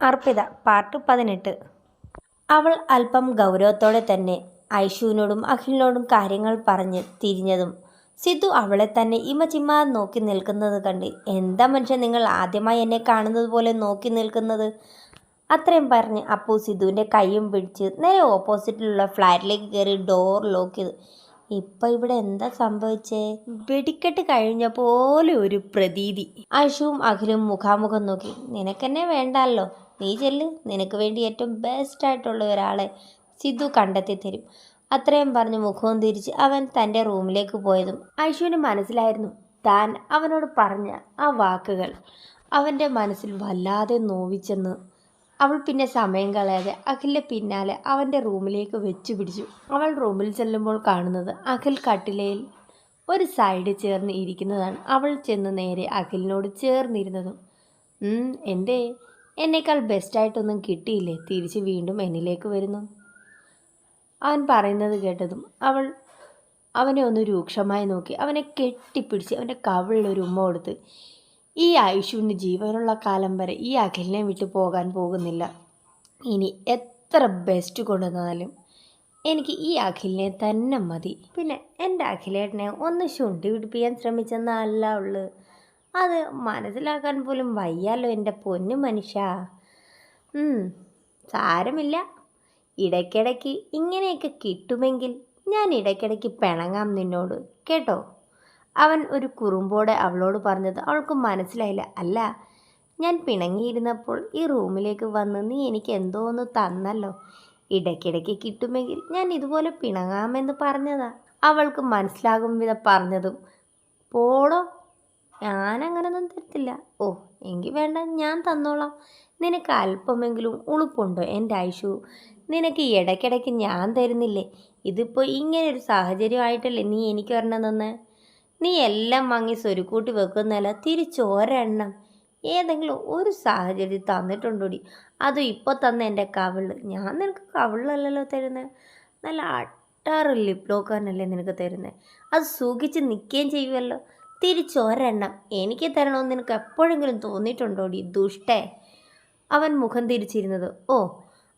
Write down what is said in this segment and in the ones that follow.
Arpita part പതിനെട്ട്. അവൾ അല്പം ഗൗരവത്തോടെ തന്നെ ഐഷുവിനോടും അഖിലിനോടും കാര്യങ്ങൾ പറഞ്ഞ് തിരിഞ്ഞതും സിദ്ധു അവളെ തന്നെ ഇമചിമ്മ നോക്കി നിൽക്കുന്നത് കണ്ട് എന്താ മനുഷ്യൻ നിങ്ങൾ ആദ്യമായി എന്നെ കാണുന്നത് പോലെ നോക്കി നിൽക്കുന്നത്? അത്രയും പറഞ്ഞ് അപ്പു സിദ്ധുവിന്റെ കൈയും പിടിച്ച് നേരെ ഓപ്പോസിറ്റിലുള്ള ഫ്ലാറ്റിലേക്ക് കയറി ഡോർ ലോക്ക് ചെയ്ത് ഇപ്പം ഇവിടെ എന്താ സംഭവിച്ചേ? വെടിക്കെട്ട് കഴിഞ്ഞ പോലെ ഒരു പ്രതീതി. ഐഷുവും അഖിലും മുഖാമുഖം നോക്കി നിനക്കെന്നെ വേണ്ടല്ലോ. നീ ചെല്ല്. നിനക്ക് വേണ്ടി ഏറ്റവും ബെസ്റ്റായിട്ടുള്ള ഒരാളെ സിദ്ധു കണ്ടെത്തി തരും അത്രയും പറഞ്ഞ് മുഖവും തിരിച്ച് അവൻ തന്റെ റൂമിലേക്ക് പോയതും ഐഷുവിന് മനസ്സിലായിരുന്നു. താൻ അവനോട് പറഞ്ഞ ആ വാക്കുകൾ അവന്റെ മനസ്സിൽ വല്ലാതെ നോവിച്ചെന്ന്. അവൾ പിന്നെ സമയം കളയാതെ അഖിലിന്റെ പിന്നാലെ അവന്റെ റൂമിലേക്ക് വെച്ചു പിടിച്ചു. അവൾ റൂമിൽ ചെല്ലുമ്പോൾ കാണുന്നത് അഖിൽ കട്ടിലയിൽ ഒരു സൈഡ് ചേർന്ന് ഇരിക്കുന്നതാണ്. അവൾ ചെന്ന് നേരെ അഖിലിനോട് ചേർന്നിരുന്നതും "ഉം, എന്തേ? എന്നേക്കാൾ ബെസ്റ്റായിട്ടൊന്നും കിട്ടിയില്ലേ? തിരിച്ച് വീണ്ടും എന്നിലേക്ക് വരുന്നു. അവൻ പറയുന്നത് കേട്ടതും അവൾ അവനെ ഒന്ന് രൂക്ഷമായി നോക്കി. അവനെ കെട്ടിപ്പിടിച്ച് അവന്റെ കവിളിലൊരു ഉമ്മ കൊടുത്ത് ഈ ആയുഷുവിന് ജീവനുള്ള കാലം വരെ ഈ അഖിലിനെ വിട്ടു പോകാൻ പോകുന്നില്ല. ഇനി എത്ര ബെസ്റ്റ് കൊണ്ടുവന്നാലും എനിക്ക് ഈ അഖിലിനെ തന്നെ മതി. പിന്നെ എന്റെ അഖിലേട്ടനെ ഒന്ന് ശുണ്ടി പിടിപ്പിക്കാൻ ശ്രമിച്ചെന്നല്ല ഉള്ളു അത് മനസ്സിലാക്കാൻ പോലും വയ്യാലോ എന്റെ പൊന്നു മനുഷ്യ. സാരമില്ല. ഇടയ്ക്കിടയ്ക്ക് ഇങ്ങനെയൊക്കെ കിട്ടുമെങ്കിൽ ഞാൻ ഇടയ്ക്കിടയ്ക്ക് പിണങ്ങാം നിന്നോട് കേട്ടോ? അവൻ ഒരു കുറുമ്പോടെ അവളോട് പറഞ്ഞത് അവൾക്ക് മനസ്സിലായില്ല. അല്ല ഞാൻ പിണങ്ങിയിരുന്നപ്പോൾ ഈ റൂമിലേക്ക് വന്ന് നീ എനിക്ക് എന്തോ ഒന്ന് തന്നല്ലോ. ഇടയ്ക്കിടയ്ക്ക് കിട്ടുമെങ്കിൽ ഞാൻ ഇതുപോലെ പിണങ്ങാമെന്ന് പറഞ്ഞതാ. അവൾക്ക് മനസ്സിലാകും വിധം പറഞ്ഞതും. പോടോ ഞാനങ്ങനൊന്നും തരത്തില്ല. ഓ എങ്കിൽ വേണ്ട ഞാൻ തന്നോളാം. നിനക്ക് അല്പമെങ്കിലും ഉളുപ്പുണ്ടോ എന്റെ ഐഷു? നിനക്ക് ഇടയ്ക്കിടയ്ക്ക് ഞാൻ തരുന്നില്ലേ? ഇതിപ്പോൾ ഒരു സാഹചര്യമായിട്ടല്ലേ നീ എനിക്ക് ഒരെണ്ണം നീ എല്ലാം വാങ്ങി സ്വരുക്കൂട്ടി വെക്കുന്നല്ല തിരിച്ചൊരെണ്ണം ഏതെങ്കിലും ഒരു സാഹചര്യം തന്നിട്ടുണ്ടോടി? അതും ഇപ്പോൾ തന്ന എന്റെ കവിൾ? ഞാൻ നിനക്ക് കവിളല്ലല്ലോ തരുന്നത് നല്ല അട്ടാറ് ലിപ് ലോക്കാനല്ലേ നിനക്ക് തരുന്നത് അത് സൂക്ഷിച്ച് നിൽക്കുകയും ചെയ്യുമല്ലോ തിരിച്ചൊരെണ്ണം എനിക്ക് തരണമെന്ന് നിനക്ക് എപ്പോഴെങ്കിലും തോന്നിയിട്ടുണ്ടോടി ദുഷ്ടേ? അവൻ മുഖം തിരിച്ചിരുന്നത്. ഓ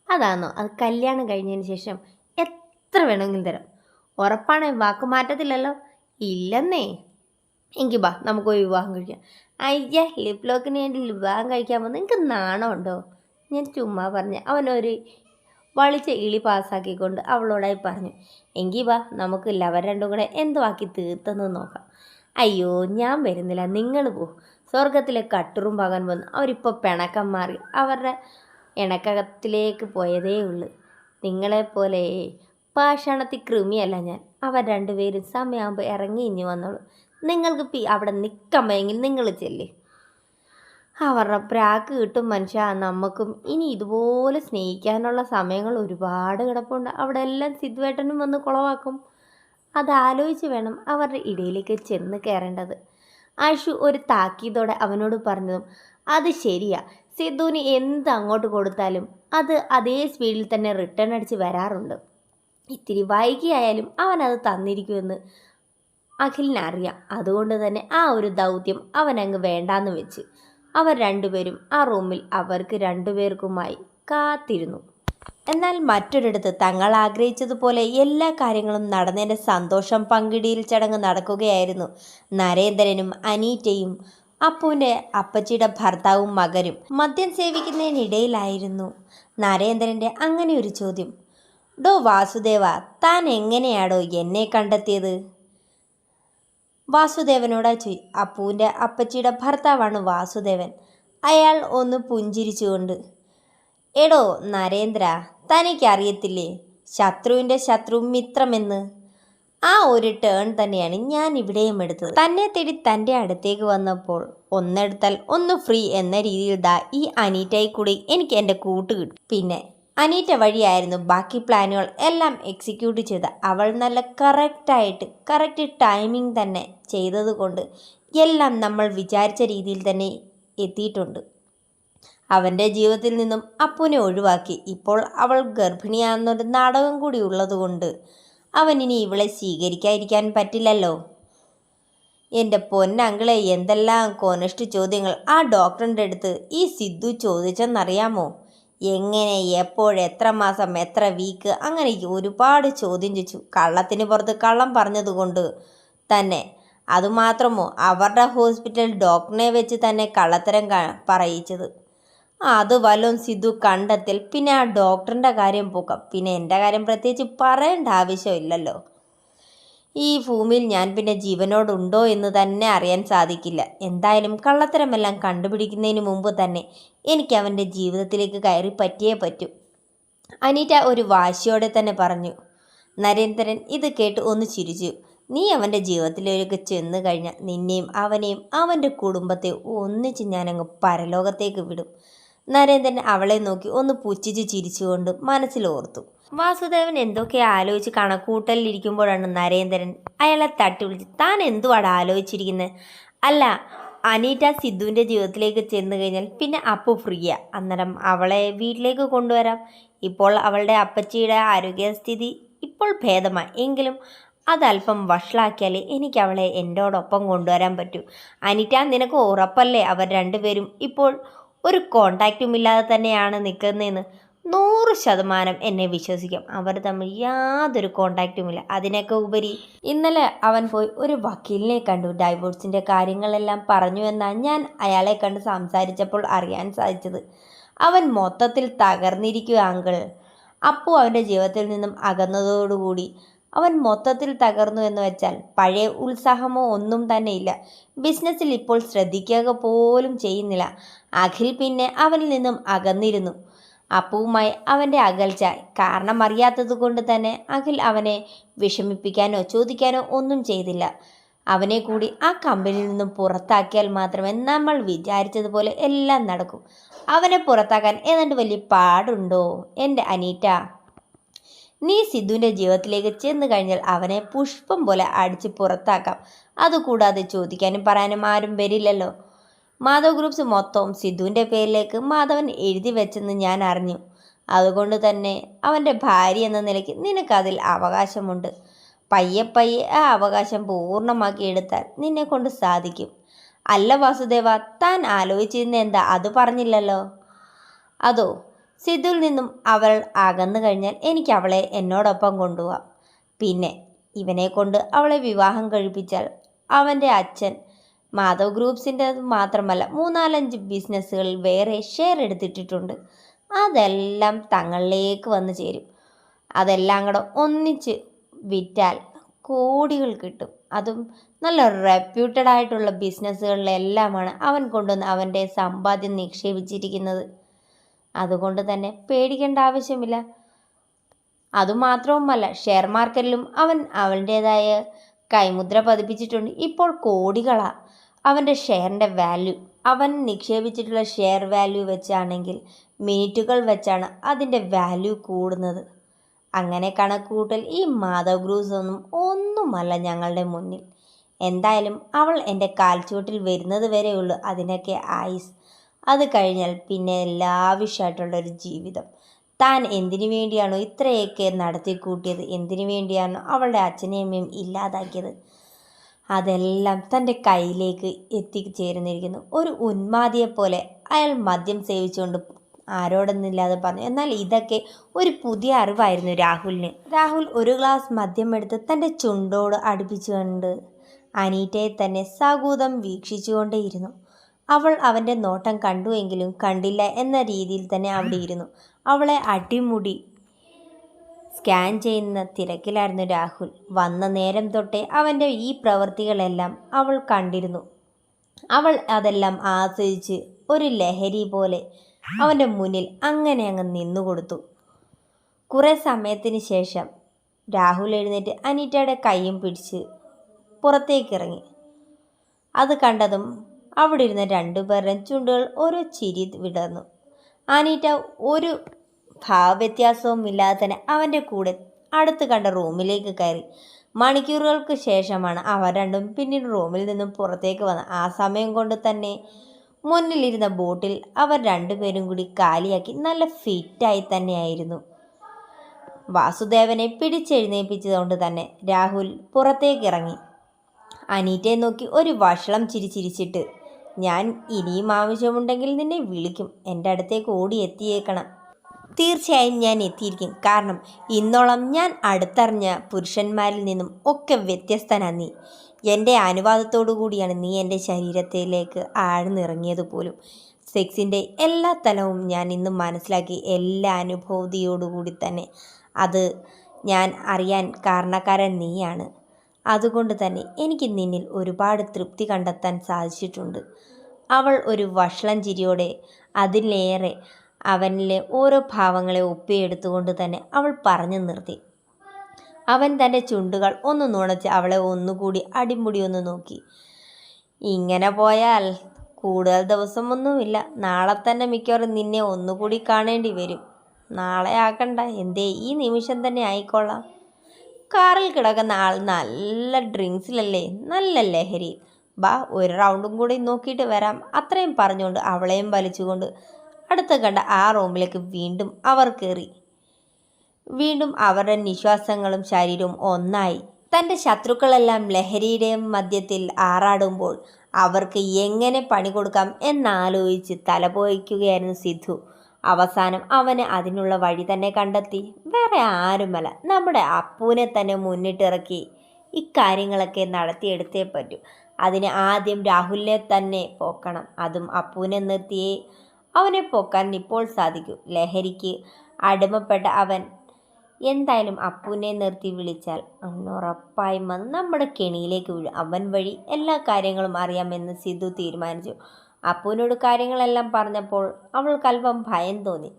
അതാണോ അത് കല്യാണം കഴിഞ്ഞതിന് ശേഷം എത്ര വേണമെങ്കിലും തരാം. ഉറപ്പാണ് വാക്ക് മാറ്റത്തില്ലല്ലോ ഇല്ലെന്നേ. എങ്കിൽ ബാ നമുക്ക് ഒരു വിവാഹം കഴിക്കാം. അയ്യ ലിപ് ലോക്കിന് വേണ്ടി വിവാഹം കഴിക്കാൻ പോകുന്നത് നിങ്ങൾക്ക് നാണമുണ്ടോ? ഞാൻ ചുമ്മാ പറഞ്ഞു അവനൊരു വളിച്ച ഇളി പാസ്സാക്കിക്കൊണ്ട് അവളോടായി പറഞ്ഞു. എങ്കിൽ വാ നമുക്ക് ലവർ രണ്ടും കൂടെ എന്തോ ആക്കി തീർത്തെന്ന് നോക്കാം. അയ്യോ ഞാൻ വരുന്നില്ല. നിങ്ങൾ പോ. സ്വർഗത്തിലെ കട്ടുറും പകൻ വന്നു. അവരിപ്പോൾ പിണക്കം മാറി. അവരുടെ ഇണക്കകത്തിലേക്ക് പോയതേ ഉള്ളൂ. നിങ്ങളെപ്പോലെ പാഷാണത്തി കൃമിയല്ല ഞാൻ. അവർ രണ്ടുപേരും സമയമാകുമ്പോൾ ഇറങ്ങി ഇഞ്ഞു വന്നോളൂ. നിങ്ങൾക്ക് പി അവിടെ നിൽക്കമ്മയെങ്കിൽ നിങ്ങൾ ചെല്ല്. അവരുടെ പ്രാക്ക് കിട്ടും മനുഷ്യ. നമുക്കും ഇനി ഇതുപോലെ സ്നേഹിക്കാനുള്ള സമയങ്ങൾ ഒരുപാട് കിടപ്പുണ്ട്. അവിടെ എല്ലാം സിദ്ധുവേട്ടനും വന്ന് കുളവാക്കും അതാലോചിച്ച് വേണം അവരുടെ ഇടയിലേക്ക് ചെന്ന് കയറേണ്ടത്. ആഷു ഒരു താക്കീതോടെ അവനോട് പറഞ്ഞതും അത് ശരിയാ. സിദ്ധുവിന് എന്ത് അങ്ങോട്ട് കൊടുത്താലും അത് അതേ സ്പീഡിൽ തന്നെ റിട്ടേൺ അടിച്ച് വരാറുണ്ട്. ഇത്തിരി വൈകിയായാലും അവൻ അത് തന്നിരിക്കുമെന്ന് അഖിലിന് അറിയാം. അതുകൊണ്ട് തന്നെ ആ ഒരു ദൗത്യം അവനങ്ങ് വേണ്ടാന്ന് വെച്ച്. അവർ രണ്ടുപേരും ആ റൂമിൽ അവർക്ക് രണ്ടുപേർക്കുമായി കാത്തിരുന്നു. എന്നാൽ മറ്റൊരിടത്ത് തങ്ങൾ ആഗ്രഹിച്ചതുപോലെ എല്ലാ കാര്യങ്ങളും നടന്നതിന്റെ സന്തോഷം പങ്കിടിയിൽ ചടങ്ങ് നടക്കുകയായിരുന്നു. നരേന്ദ്രനും അനീറ്റയും അപ്പുവിന്റെ അപ്പച്ചിയുടെ ഭർത്താവും മകനും മദ്യം സേവിക്കുന്നതിനിടയിലായിരുന്നു. നരേന്ദ്രന്റെ അങ്ങനെ ഒരു ചോദ്യം. ഡോ വാസുദേവ താൻ എങ്ങനെയാടോ എന്നെ കണ്ടെത്തിയത്? വാസുദേവനോടാ ചോയ് അപ്പുവിന്റെ അപ്പച്ചിയുടെ ഭർത്താവാണ് വാസുദേവൻ. അയാൾ ഒന്ന് പുഞ്ചിരിച്ചുകൊണ്ട് എടോ നരേന്ദ്ര തനിക്കറിയത്തില്ലേ? ശത്രുവിന്റെ ശത്രു മിത്രമെന്ന്. ആ ഒരു ടേൺ തന്നെയാണ് ഞാൻ ഇവിടെയും എടുത്തത്. തന്നെ തേടി തന്റെ അടുത്തേക്ക് വന്നപ്പോൾ ഒന്നെടുത്താൽ ഒന്ന് ഫ്രീ എന്ന രീതിയിൽ ദാ ഈ അനീറ്റയിൽ കൂടി എനിക്ക് എന്റെ കൂട്ട് കിട്ടും. പിന്നെ അനീറ്റ വഴിയായിരുന്നു ബാക്കി പ്ലാനുകൾ എല്ലാം എക്സിക്യൂട്ട് ചെയ്ത്. അവൾ നല്ല കറക്റ്റായിട്ട് കറക്റ്റ് ടൈമിംഗ് തന്നെ ചെയ്തതുകൊണ്ട് എല്ലാം നമ്മൾ വിചാരിച്ച രീതിയിൽ തന്നെ എത്തിയിട്ടുണ്ട്. അവന്റെ ജീവിതത്തിൽ നിന്നും അപ്പുനെ ഒഴിവാക്കി. ഇപ്പോൾ അവൾ ഗർഭിണിയാണെന്നൊരു നാടകം കൂടി ഉള്ളതുകൊണ്ട് അവൻ ഇനി ഇവളെ സ്വീകരിക്കാതിരിക്കാൻ പറ്റില്ലല്ലോ. എന്റെ പൊന്നങ്കിളെ എന്തെല്ലാം കൊനഷ്ട ചോദ്യങ്ങൾ ആ ഡോക്ടറിന്റെ അടുത്ത് ഈ സിദ്ധു ചോദിച്ചെന്നറിയാമോ? എങ്ങനെ എപ്പോൾ എത്ര മാസം എത്ര വീക്ക് അങ്ങനെ ഒരുപാട് ചോദ്യം ചോദിച്ചു. കള്ളത്തിന് പുറത്ത് കള്ളം പറഞ്ഞതുകൊണ്ട് തന്നെ. അതുമാത്രമോ അവരുടെ ഹോസ്പിറ്റൽ ഡോക്ടറിനെ വെച്ച് തന്നെ കള്ളത്തരം പറയിച്ചത്. അത് വല്ലതും സിദ്ധു കണ്ടെത്തിൽ പിന്നെ ആ ഡോക്ടറിന്റെ കാര്യം പോക്കാം. പിന്നെ എന്റെ കാര്യം പ്രത്യേകിച്ച് പറയേണ്ട ആവശ്യമില്ലല്ലോ. ഈ ഭൂമിയിൽ ഞാൻ പിന്നെ ജീവനോടുണ്ടോ എന്ന് തന്നെ അറിയാൻ സാധിക്കില്ല. എന്തായാലും കള്ളത്തരമെല്ലാം കണ്ടുപിടിക്കുന്നതിന് മുമ്പ് തന്നെ എനിക്ക് അവന്റെ ജീവിതത്തിലേക്ക് കയറി പറ്റിയേ പറ്റൂ. അനീറ്റ ഒരു വാശിയോടെ തന്നെ പറഞ്ഞു നരേന്ദ്രൻ ഇത് കേട്ട് ഒന്ന് ചിരിച്ചു. നീ അവന്റെ ജീവിതത്തിലേക്ക് ചെന്ന് കഴിഞ്ഞാൽ നിന്നെയും അവനെയും അവന്റെ കുടുംബത്തെ ഒന്നിച്ച് ഞാനങ്ങ് പരലോകത്തേക്ക് വിടും. നരേന്ദ്രൻ അവളെ നോക്കി ഒന്ന് പുച്ഛിച്ച് ചിരിച്ചുകൊണ്ട് മനസ്സിലോർത്തു. വാസുദേവൻ എന്തൊക്കെ ആലോചിച്ച് കണക്കൂട്ടലിരിക്കുമ്പോഴാണ് നരേന്ദ്രൻ അയാളെ തട്ടി വിളിച്ച് താൻ എന്തുവാണ് ആലോചിച്ചിരിക്കുന്നത് അല്ല അനീറ്റ സിദ്ധുവിന്റെ ജീവിതത്തിലേക്ക് ചെന്ന് കഴിഞ്ഞാൽ പിന്നെ അപ്പു ഫ്രീയാ. അന്നേരം അവളെ വീട്ടിലേക്ക് കൊണ്ടുവരാം. ഇപ്പോൾ അവളുടെ അപ്പച്ചിയുടെ ആരോഗ്യസ്ഥിതി ഇപ്പോൾ ഭേദമായി. എങ്കിലും അതല്പം വഷളാക്കിയാലേ എനിക്ക് അവളെ എന്നോടൊപ്പം കൊണ്ടുവരാൻ പറ്റൂ. അനിറ്റ നിനക്ക് ഉറപ്പല്ലേ? അവർ രണ്ടുപേരും ഇപ്പോൾ ഒരു കോണ്ടാക്റ്റും ഇല്ലാതെ തന്നെയാണ് നിൽക്കുന്നതെന്ന് നൂറ് ശതമാനം എന്നെ വിശ്വസിക്കാം. അവർ തമ്മിൽ യാതൊരു കോണ്ടാക്റ്റുമില്ല അതിനൊക്കെ ഉപരി ഇന്നലെ അവൻ പോയി ഒരു വക്കീലിനെ കണ്ടു. ഡൈവോഴ്സിന്റെ കാര്യങ്ങളെല്ലാം പറഞ്ഞു എന്നാണ് ഞാൻ അയാളെ കണ്ട് സംസാരിച്ചപ്പോൾ അറിയാൻ സാധിച്ചത്. അവൻ മൊത്തത്തിൽ തകർന്നിരിക്കുക അങ്കിൾ. അപ്പു അവന്റെ ജീവിതത്തിൽ നിന്നും അകന്നതോടുകൂടി അവൻ മൊത്തത്തിൽ തകർന്നു എന്ന് വെച്ചാൽ പഴയ ഉത്സാഹമോ ഒന്നും തന്നെ ഇല്ല. ബിസിനസ്സിൽ ഇപ്പോൾ ശ്രദ്ധിക്കുക പോലും ചെയ്യുന്നില്ല. അഖിൽ പിന്നെ അവനിൽ നിന്നും അകന്നിരുന്നു. അപ്പുവുമായി അവന്റെ അകൽച്ച കാരണം അറിയാത്തത് കൊണ്ട് തന്നെ അഖിൽ അവനെ വിഷമിപ്പിക്കാനോ ചോദിക്കാനോ ഒന്നും ചെയ്തില്ല. അവനെ കൂടി ആ കമ്പനിയിൽ നിന്നും പുറത്താക്കിയാൽ മാത്രമേ നമ്മൾ വിചാരിച്ചതുപോലെ എല്ലാം നടക്കൂ. അവനെ പുറത്താക്കാൻ ഏതാണ്ട് വലിയ പാടുണ്ടോ എന്റെ അനീറ്റ? നീ സിദ്ധുവിന്റെ ജീവിതത്തിലേക്ക് ചെന്ന് കഴിഞ്ഞാൽ അവനെ പുഷ്പം പോലെ അടിച്ച് പുറത്താക്കാം. അതുകൂടാതെ ചോദിക്കാനും പറയാനും ആരും വരില്ലല്ലോ. മാധവ് ഗ്രൂപ്പ്സ് മൊത്തവും സിദ്ധുവിന്റെ പേരിലേക്ക് മാധവൻ എഴുതി വെച്ചെന്ന് ഞാൻ അറിഞ്ഞു. അതുകൊണ്ട് തന്നെ അവന്റെ ഭാര്യ എന്ന നിലയ്ക്ക് നിനക്കതിൽ അവകാശമുണ്ട്. പയ്യെ പയ്യെ ആ അവകാശം പൂർണമാക്കി എടുത്താൽ നിന്നെ കൊണ്ട് സാധിക്കും. അല്ല വാസുദേവ താൻ ആലോചിച്ചിരുന്ന എന്താ? അത് പറഞ്ഞില്ലല്ലോ. അതോ സിദ്ധുവിൽ നിന്നും അവൾ അകന്നു കഴിഞ്ഞാൽ എനിക്ക് അവളെ എന്നോടൊപ്പം കൊണ്ടുപോവാം. പിന്നെ ഇവനെ കൊണ്ട് അവളെ വിവാഹം കഴിപ്പിച്ചാൽ അവന്റെ അച്ഛൻ മാധവ് ഗ്രൂപ്പ്സിന്റെ മാത്രമല്ല മൂന്നാലഞ്ച് ബിസിനസ്സുകൾ വേറെ ഷെയർ എടുത്തിട്ടിട്ടുണ്ട്. അതെല്ലാം തങ്ങളിലേക്ക് വന്നു ചേരും. അതെല്ലാം കൂടെ ഒന്നിച്ച് വിറ്റാൽ കോടികൾ കിട്ടും. അതും നല്ല റെപ്യൂട്ടഡ് ആയിട്ടുള്ള ബിസിനസ്സുകളിലെല്ലാമാണ് അവൻ കൊണ്ടുവന്ന് അവന്റെ സമ്പാദ്യം നിക്ഷേപിച്ചിരിക്കുന്നത്. അതുകൊണ്ട് തന്നെ പേടിക്കേണ്ട ആവശ്യമില്ല. അതുമാത്രവുമല്ല ഷെയർ മാർക്കറ്റിലും അവൻ അവന്റേതായ കൈമുദ്ര പതിപ്പിച്ചിട്ടുണ്ട്. ഇപ്പോൾ കോടികളാണ് അവന്റെ ഷെയറിന്റെ വാല്യൂ അവൻ നിക്ഷേപിച്ചിട്ടുള്ള ഷെയർ വാല്യൂ വെച്ചാണെങ്കിൽ മിനിറ്റുകൾ വെച്ചാണ് അതിന്റെ വാല്യൂ കൂടുന്നത്. അങ്ങനെ കണക്കുകൂട്ടൽ ഈ മാധവ് ഗ്രൂസ് ഒന്നും ഒന്നുമല്ല ഞങ്ങളുടെ മുന്നിൽ. എന്തായാലും അവൾ എന്റെ കാൽച്ചുവട്ടിൽ വരുന്നത് വരെയുള്ളൂ. അതിനൊക്കെ ആയുസ് അത് കഴിഞ്ഞാൽ പിന്നെ ലാവിഷായിട്ടുള്ളൊരു ജീവിതം. താൻ എന്തിനു വേണ്ടിയാണോ ഇത്രയൊക്കെ നടത്തി കൂട്ടിയത്? എന്തിനു വേണ്ടിയാണോ അവളുടെ അച്ഛനെയും അമ്മയും ഇല്ലാതാക്കിയത്? അതെല്ലാം തന്റെ കയ്യിലേക്ക് എത്തിച്ചേരുന്നിരിക്കുന്നു ഒരു ഉന്മാതിയെപ്പോലെ അയാൾ മദ്യം സേവിച്ചുകൊണ്ട് ആരോടൊന്നില്ലാതെ പറഞ്ഞു. എന്നാൽ ഇതൊക്കെ ഒരു പുതിയ അറിവായിരുന്നു രാഹുലിന്. രാഹുൽ ഒരു ഗ്ലാസ് മദ്യം എടുത്ത് തന്റെ ചുണ്ടോട് അടുപ്പിച്ചുകൊണ്ട് അനീറ്റയെ തന്നെ സകൂതം വീക്ഷിച്ചുകൊണ്ടേയിരുന്നു. അവൾ അവന്റെ നോട്ടം കണ്ടുവെങ്കിലും കണ്ടില്ല എന്ന രീതിയിൽ തന്നെ അവിടെ ഇരുന്നു. അവളെ അടിമുടി സ്കാൻ ചെയ്യുന്ന തിരക്കിലായിരുന്നു രാഹുൽ. വന്ന നേരം തൊട്ടേ അവന്റെ ഈ പ്രവൃത്തികളെല്ലാം അവൾ കണ്ടിരുന്നു. അവൾ അതെല്ലാം ആസ്വദിച്ച് ഒരു ലഹരി പോലെ അവന്റെ മുന്നിൽ അങ്ങനെ അങ്ങ് നിന്നുകൊടുത്തു കുറേ സമയത്തിന് ശേഷം രാഹുൽ എഴുന്നേറ്റ് അനീറ്റയുടെ കൈയും പിടിച്ച് പുറത്തേക്കിറങ്ങി അത് കണ്ടതും അവിടെ ഇരുന്ന രണ്ടുപേരുടെയും ചുണ്ടുകൾ ഓരോ ചിരി വിടർന്നു. അനീറ്റ ഒരു ഭാവവ്യത്യാസവും ഇല്ലാതെ തന്നെ അവന്റെ കൂടെ അടുത്ത് കണ്ട റൂമിലേക്ക് കയറി. മണിക്കൂറുകൾക്ക് ശേഷമാണ് അവർ രണ്ടും പിന്നീട് റൂമിൽ നിന്നും പുറത്തേക്ക് വന്നത്. ആ സമയം കൊണ്ട് തന്നെ മുന്നിലിരുന്ന ബോട്ടിൽ അവർ രണ്ടുപേരും കൂടി കാലിയാക്കി നല്ല ഫിറ്റായി തന്നെയായിരുന്നു. വാസുദേവനെ പിടിച്ചെഴുന്നേൽപ്പിച്ചതുകൊണ്ട് തന്നെ രാഹുൽ പുറത്തേക്ക് ഇറങ്ങി. അനീറ്റയെ നോക്കി ഒരു വഷളം ചിരി ചിരിച്ചിട്ട് ഞാൻ ഇനിയും ആവശ്യമുണ്ടെങ്കിൽ നിന്നെ വിളിക്കും. എന്റെ അടുത്തേക്ക് ഓടി എത്തിയേക്കണം തീർച്ചയായും ഞാൻ എത്തിയിരിക്കും. കാരണം ഇന്നോളം ഞാൻ അടുത്തറിഞ്ഞ പുരുഷന്മാരിൽ നിന്നും ഒക്കെ വ്യത്യസ്തനാ നീ. എന്റെ അനുവാദത്തോടു കൂടിയാണ് നീ എന്റെ ശരീരത്തിലേക്ക് ആഴ്ന്നിറങ്ങിയത് പോലും. സെക്സിന്റെ എല്ലാ തലവും ഞാൻ ഇന്ന് മനസ്സിലാക്കി എല്ലാ അനുഭൂതിയോടുകൂടി തന്നെ. അത് ഞാൻ അറിയാൻ കാരണക്കാരൻ നീയാണ്. അതുകൊണ്ട് തന്നെ എനിക്ക് നിന്നിൽ ഒരുപാട് തൃപ്തി കണ്ടെത്താൻ സാധിച്ചിട്ടുണ്ട്. അവൾ ഒരു വഷളം ചിരിയോടെ അതിലേറെ അവനിലെ ഓരോ ഭാവങ്ങളെ ഒപ്പിയെടുത്തുകൊണ്ട് തന്നെ അവൾ പറഞ്ഞു നിർത്തി. അവൻ തന്റെ ചുണ്ടുകൾ ഒന്ന് നുണച്ച് അവളെ ഒന്നുകൂടി അടിമുടി ഒന്ന് നോക്കി. ഇങ്ങനെ പോയാൽ കൂടുതൽ ദിവസമൊന്നുമില്ല. നാളെ തന്നെ മിക്കവാറും നിന്നെ ഒന്നുകൂടി കാണേണ്ടി വരും. നാളെ ആക്കണ്ട. എന്തേ ഈ നിമിഷം തന്നെ ആയിക്കൊള്ളാം കാറിൽ കിടക്കുന്ന ആൾ നല്ല ഡ്രിങ്ക്സിലല്ലേ? നല്ല ലഹരി. ബാ ഒരു റൗണ്ടും കൂടി നോക്കിയിട്ട് വരാം. അത്രയും പറഞ്ഞുകൊണ്ട് അവളെയും വലിച്ചുകൊണ്ട് അടുത്ത കണ്ട ആ റൂമിലേക്ക് വീണ്ടും അവർ കയറി വീണ്ടും അവരുടെ നിശ്വാസങ്ങളും ശരീരവും ഒന്നായി. തന്റെ ശത്രുക്കളെല്ലാം ലഹരിയുടെ മധ്യത്തിൽ ആറാടുമ്പോൾ അവർക്ക് എങ്ങനെ പണി കൊടുക്കാം എന്നാലോചിച്ച് തലപോയിക്കുകയായിരുന്നു സിദ്ധു. അവസാനം അവന് അതിനുള്ള വഴി തന്നെ കണ്ടെത്തി. വേറെ ആരുമല്ല. നമ്മുടെ അപ്പൂനെ തന്നെ മുന്നിട്ടിറക്കി ഇക്കാര്യങ്ങളൊക്കെ നടത്തിയെടുത്തേ പറ്റൂ. അതിന് ആദ്യം രാഹുലിനെ തന്നെ പോക്കണം. അതും അപ്പൂനെ നിർത്തിയേ അവനെ പോക്കാൻ ഇപ്പോൾ സാധിക്കൂ. ലഹരിക്ക് അടിമപ്പെട്ട അവൻ എന്തായാലും അപ്പൂനെ നിർത്തി വിളിച്ചാൽ ഉറപ്പായും വന്ന് നമ്മുടെ കെണിയിലേക്ക് വീഴും. അവൻ വഴി എല്ലാ കാര്യങ്ങളും അറിയാമെന്ന് സിദ്ധു തീരുമാനിച്ചു. അപ്പുവിനോട് കാര്യങ്ങളെല്ലാം പറഞ്ഞപ്പോൾ അവൾക്ക് അല്പം ഭയം തോന്നി.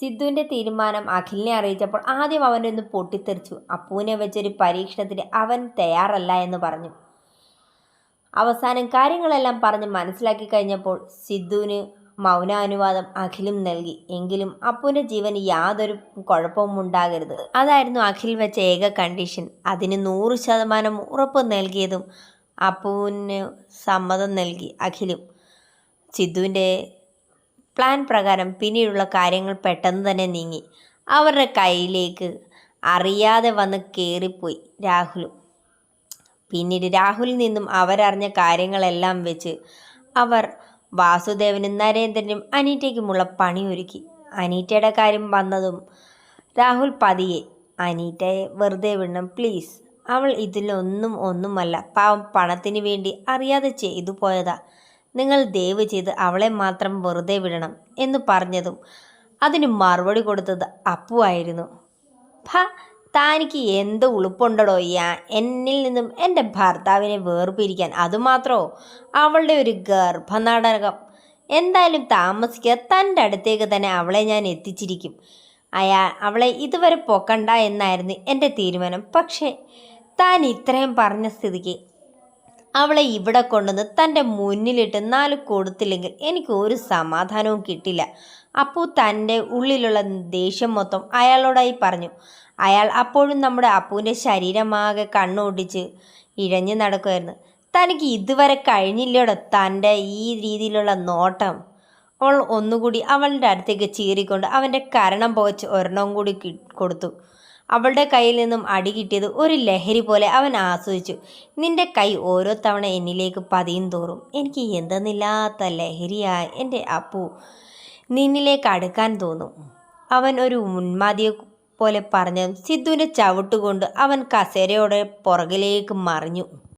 സിദ്ധുവിന്റെ തീരുമാനം അഖിലിനെ അറിയിച്ചപ്പോൾ ആദ്യം അവനൊന്ന് പൊട്ടിത്തെറിച്ചു. അപ്പുവിനെ വെച്ചൊരു പരീക്ഷണത്തിന് അവൻ തയ്യാറല്ല എന്ന് പറഞ്ഞു. അവസാനം കാര്യങ്ങളെല്ലാം പറഞ്ഞ് മനസ്സിലാക്കി കഴിഞ്ഞപ്പോൾ സിദ്ധുവിന് മൗനാനുവാദം അഖിലും നൽകി. എങ്കിലും അപ്പുവിന്റെ ജീവന് യാതൊരു കുഴപ്പവും ഉണ്ടാകരുത്. അതായിരുന്നു അഖിൽ വെച്ച ഏക കണ്ടീഷൻ. അതിന് നൂറ് ശതമാനം ഉറപ്പ് നൽകിയതും അപ്പുവിന് സമ്മതം നൽകി. അഖിലും സിദ്ധുവിന്റെ പ്ലാൻ പ്രകാരം പിന്നീടുള്ള കാര്യങ്ങൾ പെട്ടെന്ന് തന്നെ നീങ്ങി. അവരുടെ കയ്യിലേക്ക് അറിയാതെ വന്ന് കയറിപ്പോയി രാഹുലും. പിന്നീട് രാഹുലിൽ നിന്നും അവരറിഞ്ഞ കാര്യങ്ങളെല്ലാം വെച്ച് അവർ വാസുദേവനും നരേന്ദ്രനും അനീറ്റയ്ക്കുമുള്ള പണിയൊരുക്കി. അനീറ്റയുടെ കാര്യം വന്നതും രാഹുൽ പതിയെ അനീറ്റയെ വെറുതെ വിടണം പ്ലീസ്. അവൾ ഇതിലൊന്നും ഒന്നുമല്ല. പാവം പണത്തിന് വേണ്ടി അറിയാതെ ചെയ്തു പോയതാ. നിങ്ങൾ ദയവ് ചെയ്ത് അവളെ മാത്രം വെറുതെ വിടണം എന്ന് പറഞ്ഞതും അതിന് മറുപടി കൊടുത്തത് അപ്പു ആയിരുന്നു. ഭ താനിക്ക് എന്ത് ഉളുപ്പുണ്ടടോ യാ എന്നിൽ നിന്നും എന്റെ ഭർത്താവിനെ വേർപിരിക്കാൻ. അതുമാത്രമോ അവളുടെ ഒരു ഗർഭനാടകം. എന്തായാലും താമസിക്കുക. തന്റെ അടുത്തേക്ക് തന്നെ അവളെ ഞാൻ എത്തിച്ചിരിക്കും. അയാൾ അവളെ ഇതുവരെ പൊക്കണ്ട എന്നായിരുന്നു എന്റെ തീരുമാനം. പക്ഷേ താൻ ഇത്രയും പറഞ്ഞ സ്ഥിതിക്ക് അവളെ ഇവിടെ കൊണ്ടുവന്ന് തന്റെ മുന്നിലിട്ട് നാല് കൊടുത്തില്ലെങ്കിൽ എനിക്ക് ഒരു സമാധാനവും കിട്ടില്ല. അപ്പോൾ തന്റെ ഉള്ളിലുള്ള ദേഷ്യം മൊത്തം അയാളോടായി പറഞ്ഞു. അയാൾ അപ്പോഴും നമ്മുടെ അപ്പുവിന്റെ ശരീരമാകെ കണ്ണോടിച്ച് ഇഴഞ്ഞു നടക്കുമായിരുന്നു തനിക്ക് ഇതുവരെ കഴിഞ്ഞില്ലടോ തന്റെ ഈ രീതിയിലുള്ള നോട്ടം? അവൾ ഒന്നുകൂടി അവളുടെ അടുത്തേക്ക് ചീറിക്കൊണ്ട് അവന്റെ കരണം പോച്ച് ഒരെണ്ണം കൂടി കൊടുത്തു. അവളുടെ കയ്യിൽ നിന്നും അടി കിട്ടിയത് ഒരു ലഹരി പോലെ അവൻ ആസ്വദിച്ചു. നിന്റെ കൈ ഓരോ തവണ എന്നിലേക്ക് പതിയും തോറും എനിക്ക് എന്തെന്നില്ലാത്ത ലഹരിയായി എന്റെ അപ്പു നിന്നിലേക്ക് അടുക്കാൻ തോന്നും. അവൻ ഒരു ഉന്മാതിയെ പോലെ പറഞ്ഞതും സിദ്ധുവിന്റെ ചവിട്ടുകൊണ്ട് അവൻ കസേരയോടെ പുറകിലേക്ക് മറിഞ്ഞു.